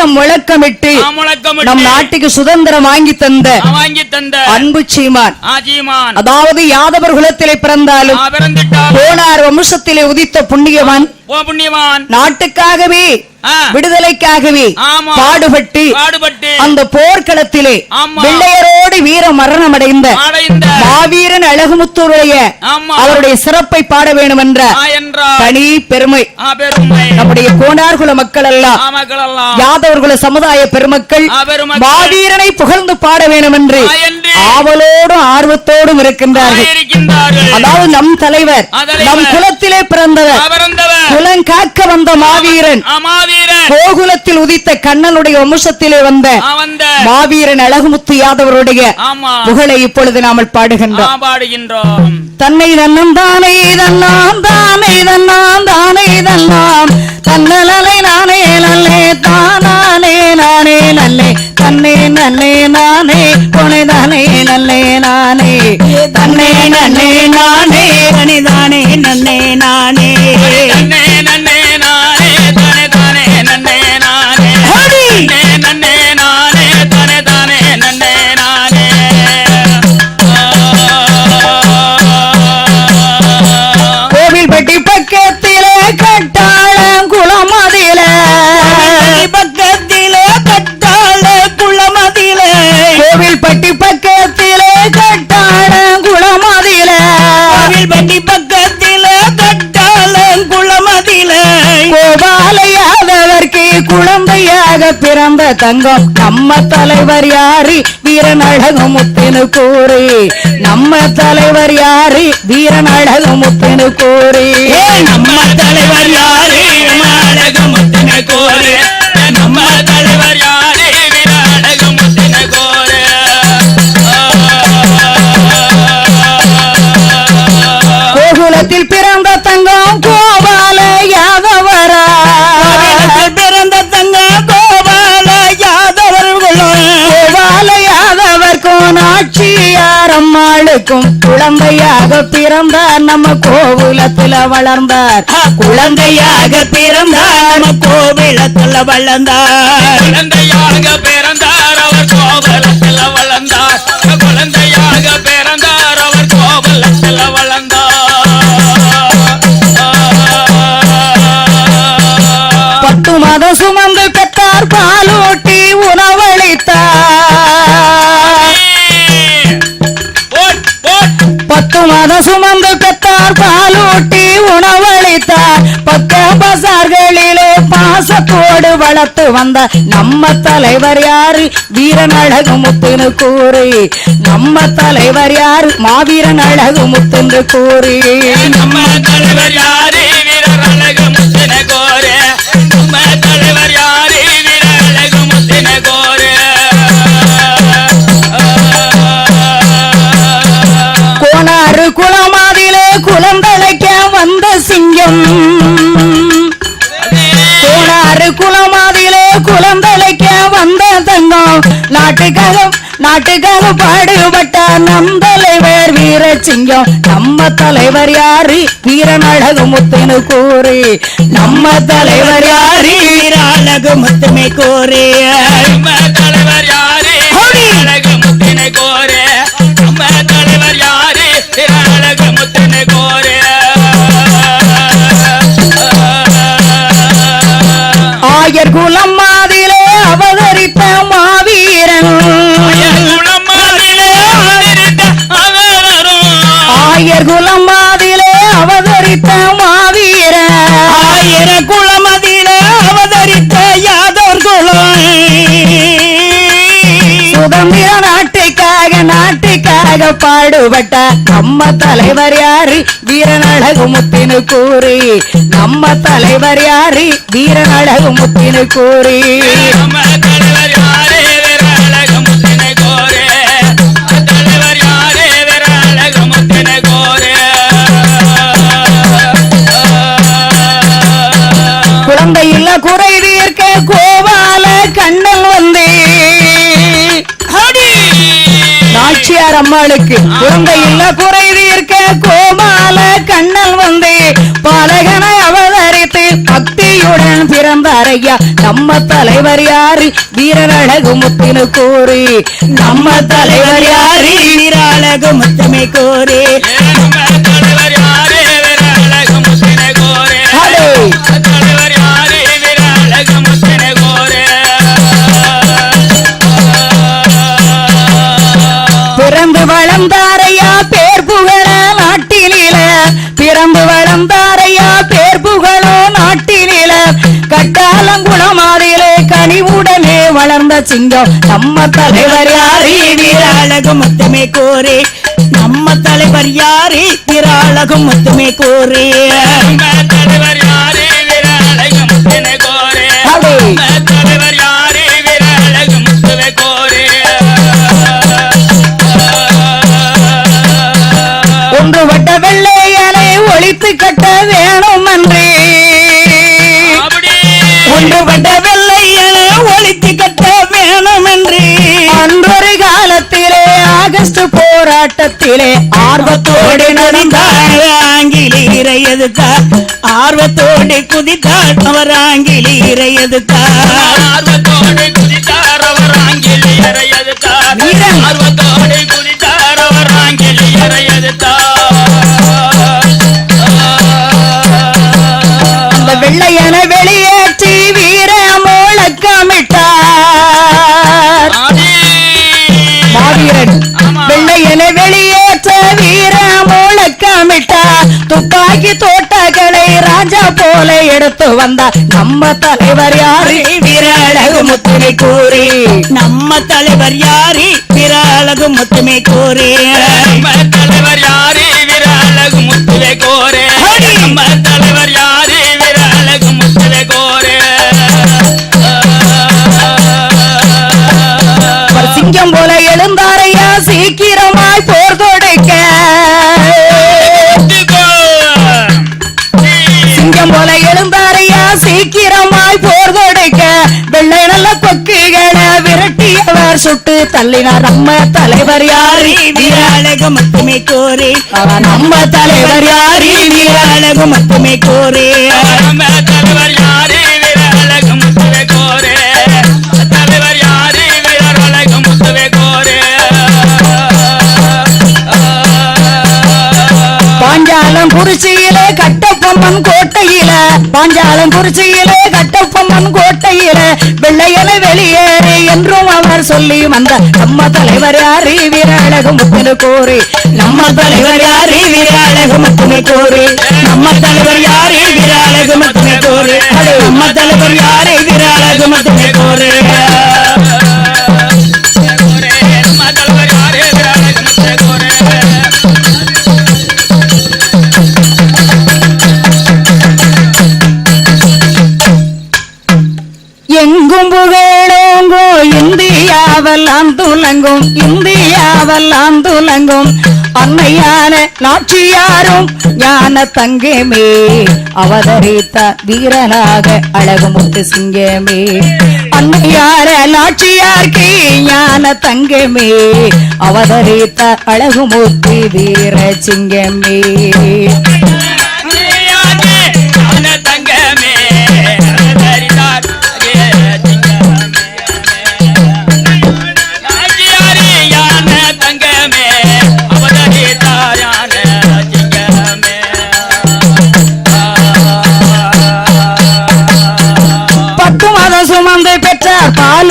வீரம் முழக்கமிட்டு. நம் நாட்டுக்கு சுதந்திரம் வாங்கி தந்த வாங்கி தந்த அன்பு சீமான். ஆஜிமான் அதாவது யாதவர் குலத்திலே பிறந்தாலும் கோனார் வம்சத்திலே உதித்த புண்ணியவான். நாட்டுக்காகவே விடுதலைக்காகவே. பாடுபட்டு அந்த போர்க்களத்திலே. வெள்ளையரோடு வீர மரணம் அடைந்த மாவீரன் அழகுமுத்துடைய அவருடைய சிறப்பை பாட வேண்டும் என்ற தனி பெருமை நம்முடைய கோனார்குல மக்கள் எல்லாம் யாதவர்குல சமுதாய பெருமக்கள். மாவீரனை புகழ்ந்து பாட வேண்டும் என்று ஆவலோடும் ஆர்வத்தோடும் இருக்கின்றார்கள். அதாவது நம் தலைவர். நம் குலத்திலே பிறந்தவர். பிறந்தவர். குலங்காக்க வந்த மாவீரன். கோகுலத்தில் உதித்த கண்ணனுடைய வம்சத்திலே வந்த மாவீரன் அழகுமுத்து யாதவருடைய புகழை இப்பொழுது நாமல் ஆ, பாடுகின்றோம். பாடுகின்றோம் தன்னை தன்னம் தானே தன்னாம் தானே தன்னாம் தானே தன்னாம் தன்னலலை நானே நல்லே தானானே நானே நல்லே. தன்னே நன்னே நானே கொனை தானே நல்லே நானே. தன்னே நன்னே நானே தானே நன்னே நானே. நன்னே நன்னே நானே தானே தானே நன்னே நானே! நன்னே நன்னே நானே தானே தானே நன்னே நானே. கோவில் பெட்டி குழந்தையாக பிறந்த தங்கம். நம்ம தலைவர் யாரு? வீரன் முத்தினு கூறி. நம்ம தலைவர் யாரு? வீரன் முத்தினு கூறி. நம்ம தலைவர் யாரு? நாச்சியார் அம்மாளுக்கும் குழந்தையாக பிறந்தார். நம்ம கோவிலத்துல வளர்ந்தார். குழந்தையாக பிறந்தார். கோவிலத்துல வளர்ந்தார். குழந்தையாக பத்து சுமந்து கத்தார் பாலூட்டி உணவளித்தார். பக்க பசார்களிலே பாசத்தோடு வளர்த்து வந்த நம்ம தலைவர் யாரு? வீரன் அழகு முத்துன்னு கூறி. நம்ம தலைவர் யாரு? மாவீரன் அழகு முத்துன்னு கூறி. நம்ம தலைவர் யாரு? சிங்கம் கோனாறு குளமாதிலே குளந்தழைக்க வந்த தங்கம். நாட்டுக்காக நாட்டுக்காக பாடுபட்ட நம் தலைவர் வீரசிங்கம் நம்ம தலைவர் யாரு? வீரன் அழகு முத்தினு கூறி. நம்ம தலைவர் யாரு? வீராளகு முத்துமை கோரே நம்ம தலைவர் யாரு? குலம் மாதிலே அவதரித்த மாவீரன். ஆயர் குலம் மாதிலே அவதரித்த மாவீரன். ஆயிர குளமதிலே நாட்டுக்காக பாடுபட்ட நம்ம தலைவர் யாரு? வீரன் அழகு முத்தினு கூறி. நம்ம தலைவர் யாரு? வீரன் அழகு முத்தினு கூறி. நம்ம தலைவர் யாரு? நாச்சியார் அம்மாளுக்கு. உங்கையில் இல்ல இருக்க கோமால கோபால கண்ணல் வந்தே. பாலகனை அவதரித்து பக்தியுடன் பிறந்த ஐயா நம்ம தலைவர் யாரு? வீரரழகு முத்தினு கூறி. நம்ம தலைவர் யாரு? வீரழகு முத்தமை கோரி நம்ம தலைவர் யாரு? சிங்கம். நம்ம தலைவர் யாரு? வீராளகு முத்தமை கோரி. நம்ம தலைவர் யாரு? வீராளகு முத்தமை கோரி. தலைவர் யாரு? வீர அழகு முத்தின கோரே. தலைவர் யாரு? வீர அழகு முத்துவ கோரே. ஒன்று வட்ட வெள்ளையனை ஒழித்து கட்ட வேணும் அன்றே அப்படி ஒன்றுபட்ட போராட்டத்திலே ஆர்வத்தோடு நடந்தார். ஆங்கிலீரை எதிர்த்தார். ஆர்வத்தோடு குதித்தார். அவர் ஆங்கிலீரை எதிர்த்தார். ஆர்வத்தோடு குதித்தார். அவர் ஆங்கிலேயரை எதிர்த்தார். வீரன். ஆர்வத்தோடு குதித்தார். அவர் ஆங்கிலேயரை எதிர்த்தார். அந்த வெள்ளையன வெளியேற்றி வீர முழக்கமிட்டார் ஆதி. மாவீரன். ஆமா. வெள்ளையன வெளியேற்ற வீர முழக்கமிட்டார் துப்பாக்கி தோட்டங்களை ராஜா போல எடுத்து வந்தார் நம்ம தலைவர் யாரு? வீரழகு முத்துரை கூறி. நம்ம தலைவர் யாரு? பிறகு முத்துமை கோரி நம்ம தலைவர் யாரு? வீர அழகு முத்துவே கோரே. நம்ம தலைவர் யாரு? வீர அழகு முத்துவே கோரே சிங்கம் போல சீக்கிரமாய் போர் தொடைக்க சிங்கம் போல எழுந்தாரையா சீக்கிரமாய் போர் தொடைக்க வெள்ளை நல்ல கொக்குகளை விரட்டியவர் சுட்டு தள்ளினார் நம்ம தலைவர் யாரு? வீராளகு முத்துமை கோரி. நம்ம தலைவர் யாரு? வீராளகு முத்துமை கோரி. நம்ம தலைவர் யாரு? சொல்லி வந்த நம்ம தலைவர் யாரி? வீரழகு முத்தினு கோரி நம்ம தலைவர் யாரி? வீரழகு முத்தினு கோரி நம்ம தலைவர் யாரி? வீரழகு முத்துமை கோரி நம்ம தலைவர் யாரு? வீரழகு முத்துமை துலங்கும். இந்தியாவெல்லாம் துலங்கும். அன்னையான நாச்சியாரும் ஞான தங்கமே. அவதரித்த வீரனாக அழகுமுத்து சிங்கமே. அன்னையார நாச்சியார்க்கு ஞான தங்கமே. அவதரித்த அழகுமுத்து வீர சிங்கமே.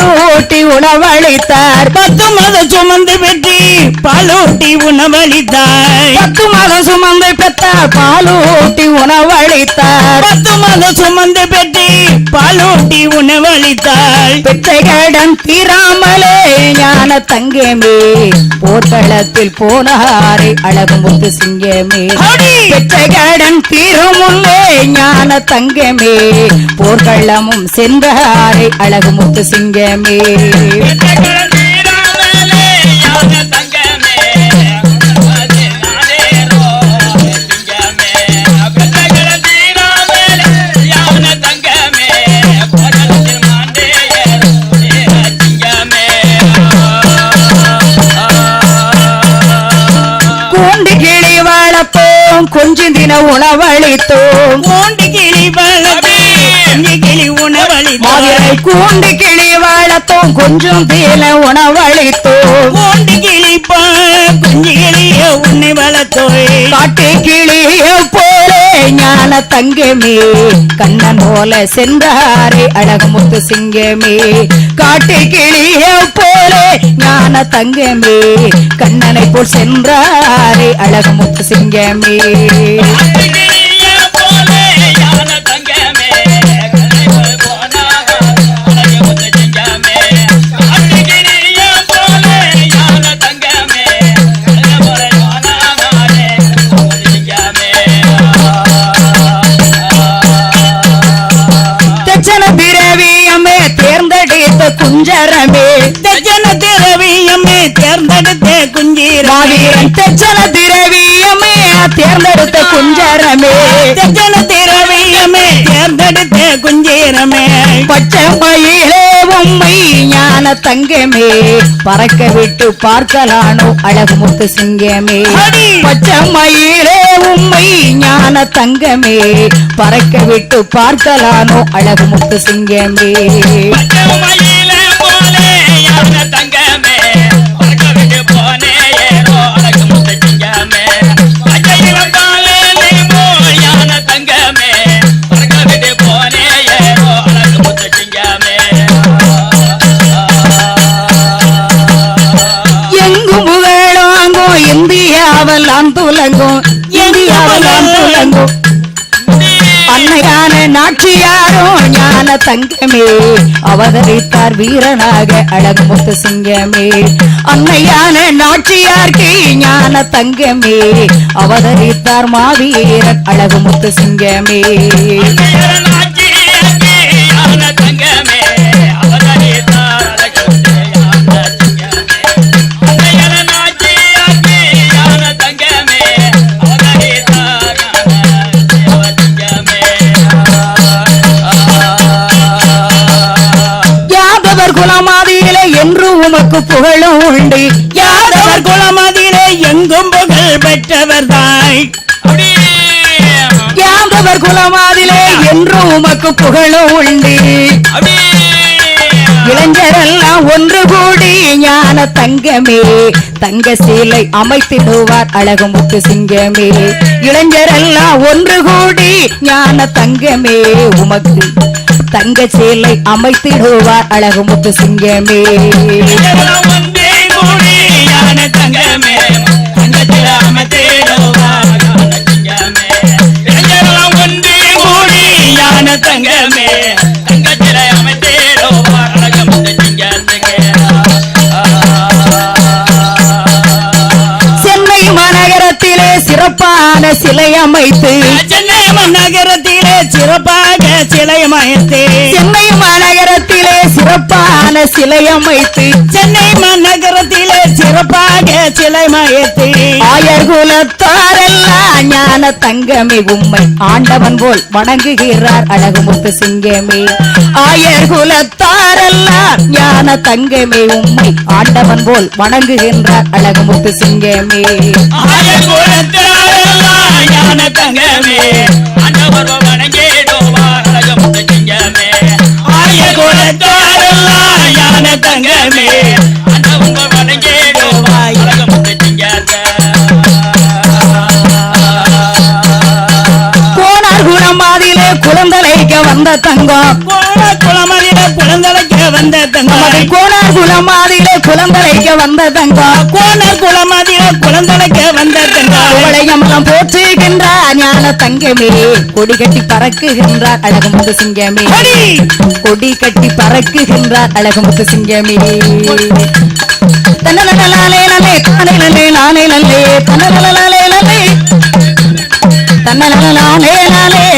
பாலூட்டி உணவளித்தார். பத்து மாதம் சுமந்து பெற்றி பாலூட்டி உணவளித்தாய் பத்து மாதம் சுமந்து பெற்றார் பாலூட்டி உணவளித்தார். பத்து மாதம் சுமந்து பெற்றி பாலூட்டி உணவளித்தாய் பெற்றைகடன் தீராமலே ஞான தங்கமே. போர்க்களத்தில் போனாரே அழகுமுத்து சிங்கமே. ஹரி! பெற்றைகடன் தீரும் முன்னே ஞான தங்கமே. போர்க்களமும் சென்றாரே அழகுமுத்து சிங்கமே. கூண்டு கிளி வாழப்போம் கொஞ்சம் தின உணவளித்தோம். மூண்டு கிளி கொஞ்சி கிளி கிளி உணவளித்தோய் மதுரை கூண்டு கிளி வளர்த்தோம். கொஞ்சம் தீல உணவளித்தோம். கூண்டு கிளிப்பா குஞ்சு கிளிய உன்னை வளர்த்தோய் காட்டு கிளிய ஞான தங்கமே கண்ணன் போல சென்றாரே அழகுமுத்து சிங்கமே. காட்டு கிளிய போலே ஞான தங்கமே கண்ணனை போல் சென்றாரே அழகுமுத்து சிங்கமே. தேர்ந்தெடுத்த குஞ்சீரமே. மாவீரன் தச்சன திரவியமே தேர்ந்தெடுத்த குஞ்சரமே. தஜன திரவியமே தேர்ந்தெடுத்த குஞ்சீரமே. பச்சை மயிலே உம்மை ஞான தங்கமே. பறக்க விட்டு பார்க்கலானோ அழகு முத்து சிங்கமே! பச்சை மயிலே உம்மை ஞான தங்கமே. பறக்க விட்டு பார்க்கலானோ அழகு முத்து சிங்கமே நாச்சியாரும் ஞான தங்கமே. அவதரித்தார் வீரனாக அழகு முத்து சிங்கமே. அன்னையான நாச்சியார்க்கு ஞான தங்கமே. அவதரித்தார் மாவீரன் அழகு முத்து சிங்கமே தங்கமே. குலமாதியிலே என்று உமக்கு புகழும் உண்டு. யாதவர் குலமதிலே எங்கும் புகழ் பெற்றவர் தாய் யாதவர் குலமாதிலே என்று உமக்கு புகழும் உண்டு. இளைஞரெல்லாம் ஒன்று கூடி அழகான தங்கமே தங்க சீலை அமைத்திடுவார் அழகு முத்து சிங்கமே. இளைஞரெல்லாம் ஒன்று கூடி ஞான தங்கமே உமக்கு தங்க சீலை அமைத்திடுவார் அழகு முத்து சிங்கமே. தங்கமே தங்க சிறப்பான சிலை அமைத்து சென்னை நகரத்திலே சிறப்பாக சிலையமயத்தே சென்னை மாநகரத்திலே சிறப்பான சிலை அமைத்து சென்னை மாநகரத்திலே சிறப்பாக சிலைமயத்தே ஆயர் குலத்தாரெல்லாம் ஞான தங்கமே உம்மை. ஆண்டவன் போல் வணங்குகிறார் அழகுமுத்து சிங்கமே. ஆயர் குலத்தாரெல்லாம் ஞான தங்கமே உம்மை. ஆண்டவன் போல் வணங்குகின்றார் அழகுமுத்து சிங்கமே. ஆயர் சிங்கமே ஞான தங்கமே. தங்கமே ஆண்டவர் வணங்கிடுவா அழகமுத்த போனார் குணமாதிலே குழந்தலைக்க வந்த தங்கம் கோண குளமதில குழந்தலைக்க வந்த குழந்தலைக்க தங்கம் கோணர் குளமதில குழந்தலைக்க வந்த தங்காய் உலகமெல்லாம் போற்றுகின்றார் ஞான தங்கமே. கொடி கட்டி பறக்குகின்றார் அழகுமுத்து சிங்கமே. கொடி! கொடி கட்டி பறக்குகின்றார் அழகுமுத்து சிங்கமே. தன்னலலே நலே தானே நலே நானே நலே தன்னலலே நலே தன்னலலே